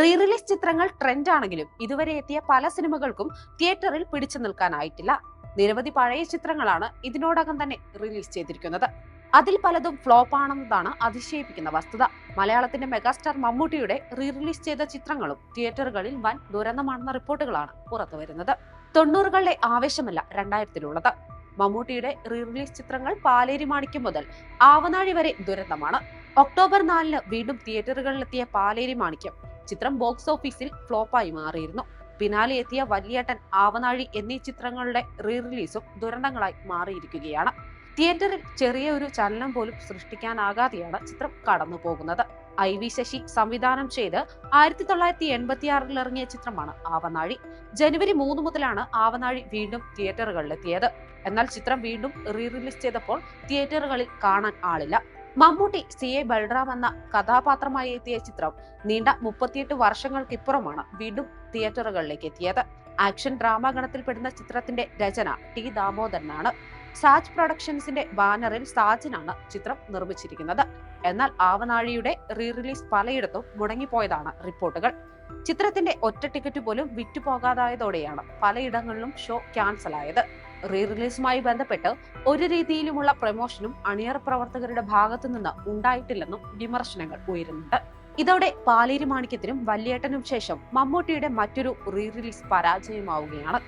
Re release ചിത്രങ്ങൾ trend ആണെങ്കിലും ഇതുവരെ എത്തിയ പല സിനിമകൾക്കും തിയേറ്ററിൽ പിടിച്ചു നിൽക്കാനായിട്ടില്ല. നിരവധി പഴയ ചിത്രങ്ങളാണ് ഇതിനോടകം തന്നെ റിലീസ് ചെയ്തിരിക്കുന്നത്. അതിൽ പലതും ഫ്ലോപ്പ് ആണെന്നതാണ് അതിശയിപ്പിക്കുന്ന വസ്തുത. മലയാളത്തിന്റെ മെഗാസ്റ്റാർ മമ്മൂട്ടിയുടെ റീ റിലീസ് ചെയ്ത ചിത്രങ്ങളും തിയേറ്ററുകളിൽ വൻ ദുരന്തമാണെന്ന റിപ്പോർട്ടുകളാണ് പുറത്തുവരുന്നത് തൊണ്ണൂറുകളിലെ ആവേശമല്ല രണ്ടായിരത്തിലുള്ളത്. മമ്മൂട്ടിയുടെ റീ റിലീസ് ചിത്രങ്ങൾ പാലേരി മാണിക്യം മുതൽ ആവനാഴി വരെ ദുരന്തമാണ്. ഒക്ടോബർ നാലിന് വീണ്ടും തിയേറ്ററുകളിലെത്തിയ പാലേരി മാണിക്യം ചിത്രം ബോക്സ് ഓഫീസിൽ ഫ്ലോപ്പായി മാറിയിരുന്നു. പിന്നാലെ എത്തിയ വല്യേട്ടൻ ആവനാഴി എന്നീ ചിത്രങ്ങളുടെ റീ റിലീസും ദുരന്തങ്ങളായി മാറിയിരിക്കുകയാണ്. തിയേറ്ററിൽ ചെറിയ ഒരു ചലനം പോലും സൃഷ്ടിക്കാനാകാതെയാണ് ചിത്രം കടന്നു പോകുന്നത് ഐ വി ശശി സംവിധാനം ചെയ്ത് ആയിരത്തി തൊള്ളായിരത്തി എൺപത്തിയാറിൽ ഇറങ്ങിയ ചിത്രമാണ് ആവനാഴി. ജനുവരി മൂന്ന് മുതലാണ് ആവനാഴി വീണ്ടും തിയേറ്ററുകളിലെത്തിയത് എന്നാൽ ചിത്രം വീണ്ടും റീ റിലീസ് ചെയ്തപ്പോൾ തിയേറ്ററുകളിൽ കാണാൻ ആളില്ല. മമ്മൂട്ടി സി. എ. ബൽറാം എന്ന കഥാപാത്രമായി എത്തിയ ചിത്രം നീണ്ട മുപ്പത്തിയെട്ട് വർഷങ്ങൾക്കിപ്പുറമാണ് വീണ്ടും തിയേറ്ററുകളിലേക്ക് എത്തിയത്. ആക്ഷൻ ഡ്രാമ ഗണത്തിൽപ്പെടുന്ന ചിത്രത്തിന്റെ രചന ടി. ദാമോദരനാണ്. സാജ് പ്രൊഡക്ഷൻസിന്റെ ബാനറിൽ സാജിനാണ് ചിത്രം നിർമ്മിച്ചിരിക്കുന്നത്. എന്നാൽ ആവനാഴിയുടെ റീ റിലീസ് പലയിടത്തും മുടങ്ങിപ്പോയതാണ് റിപ്പോർട്ടുകൾ. ചിത്രത്തിന്റെ ഒറ്റ ടിക്കറ്റ് പോലും വിറ്റുപോകാതായതോടെയാണ് പലയിടങ്ങളിലും ഷോ ക്യാൻസൽ ആയത് റീ റിലീസുമായി ബന്ധപ്പെട്ട് ഒരു രീതിയിലുമുള്ള പ്രമോഷനും അണിയർ പ്രവർത്തകരുടെ ഭാഗത്തു നിന്ന് ഉണ്ടായിട്ടില്ലെന്നും വിമർശനങ്ങൾ ഉയരുന്നുണ്ട്. ഇതോടെ പാലേരി മാണിക്യത്തിനും വല്യേട്ടനും ശേഷം മമ്മൂട്ടിയുടെ മറ്റൊരു റീ റിലീസ് പരാജയമാവുകയാണ്.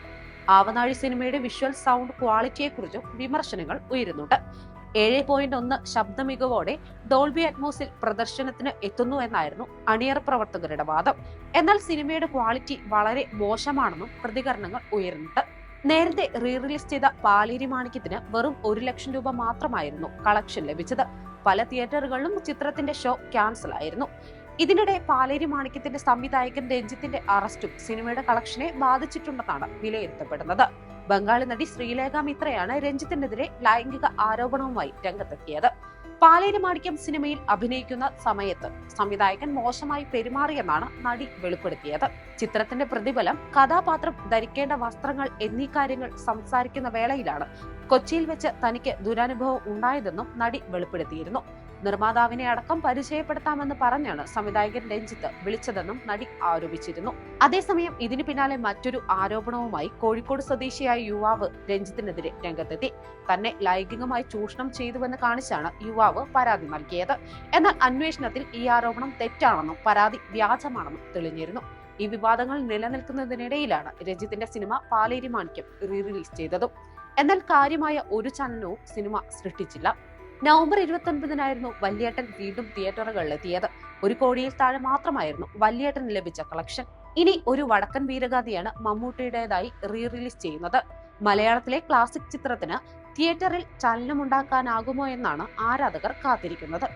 ആവനാഴി സിനിമയുടെ വിഷ്വൽ സൗണ്ട് ക്വാളിറ്റിയെക്കുറിച്ചും വിമർശനങ്ങൾ ഉയരുന്നുണ്ട്. ഏഴ് പോയിന്റ് ഒന്ന് ശബ്ദ മികവോടെ ഡോൾബി അറ്റ്മോസിൽ പ്രദർശനത്തിന് എത്തുന്നു എന്നായിരുന്നു അണിയർ പ്രവർത്തകരുടെ വാദം. എന്നാൽ സിനിമയുടെ ക്വാളിറ്റി വളരെ മോശമാണെന്നും പ്രതികരണങ്ങൾ ഉയരുന്നുണ്ട്. നേരത്തെ റീ റിലീസ് ചെയ്ത പാലേരി മാണിക്യത്തിന് വെറും ഒരു ലക്ഷം രൂപ മാത്രമായിരുന്നു കളക്ഷൻ ലഭിച്ചത്. പല തിയേറ്ററുകളിലും ചിത്രത്തിന്റെ ഷോ ക്യാൻസൽ ആയിരുന്നു. ഇതിനിടെ പാലേരി മാണിക്യത്തിന്റെ സംവിധായകൻ രഞ്ജിത്തിന്റെ അറസ്റ്റും സിനിമയുടെ കളക്ഷനെ ബാധിച്ചിട്ടുണ്ടെന്നാണ് വിലയിരുത്തപ്പെടുന്നത്. ബംഗാളി നടി ശ്രീലേഖ മിത്രയാണ് രഞ്ജിത്തിനെതിരെ ലൈംഗിക ആരോപണവുമായി രംഗത്തെത്തിയത്. പാലേരി മാണിക്യം സിനിമയിൽ അഭിനയിക്കുന്ന സമയത്ത് സംവിധായകൻ മോശമായി പെരുമാറിയെന്നാണ് നടി വെളിപ്പെടുത്തിയത്. ചിത്രത്തിന്റെ പ്രതിഫലം കഥാപാത്രം ധരിക്കേണ്ട വസ്ത്രങ്ങൾ എന്നീ കാര്യങ്ങൾ സംസാരിക്കുന്ന വേളയിലാണ് കൊച്ചിയിൽ വെച്ച് തനിക്ക് ദുരനുഭവം ഉണ്ടായതെന്നും നടി വെളിപ്പെടുത്തിയിരുന്നു. നിർമ്മാതാവിനെ അടക്കം പരിചയപ്പെടുത്താമെന്ന് പറഞ്ഞാണ് സംവിധായകൻ രഞ്ജിത്ത് വിളിച്ചതെന്നും നടി ആരോപിച്ചിരുന്നു. അതേസമയം ഇതിനു പിന്നാലെ മറ്റൊരു ആരോപണവുമായി കോഴിക്കോട് സ്വദേശിയായ യുവാവ് രഞ്ജിത്തിനെതിരെ രംഗത്തെത്തി. തന്നെ ലൈംഗികമായി ചൂഷണം ചെയ്തുവെന്ന് കാണിച്ചാണ് യുവാവ് പരാതി നൽകിയത്. എന്നാൽ അന്വേഷണത്തിൽ ഈ ആരോപണം തെറ്റാണെന്നും പരാതി വ്യാജമാണെന്നും തെളിഞ്ഞിരുന്നു. ഈ വിവാദങ്ങൾ നിലനിൽക്കുന്നതിനിടയിലാണ് രഞ്ജിത്തിന്റെ സിനിമ പാലേരി മാണിക്യം റീറിലീസ് ചെയ്തതും. എന്നാൽ കാര്യമായ ഒരു ചലനവും സിനിമ സൃഷ്ടിച്ചില്ല. നവംബർ ഇരുപത്തി ഒൻപതിനായിരുന്നു വല്യേട്ടൻ വീണ്ടും തിയേറ്ററുകളിൽ എത്തിയത് ഒരു കോടിയിൽ താഴെ മാത്രമായിരുന്നു വല്യേട്ടന് ലഭിച്ച കളക്ഷൻ. ഇനി ഒരു വടക്കൻ വീരഗാഥയാണ് മമ്മൂട്ടിയുടേതായി റീ റിലീസ് ചെയ്യുന്നത്. മലയാളത്തിലെ ക്ലാസിക് ചിത്രത്തിന് തിയേറ്ററിൽ ചലനമുണ്ടാക്കാനാകുമോ എന്നാണ് ആരാധകർ കാത്തിരിക്കുന്നത്.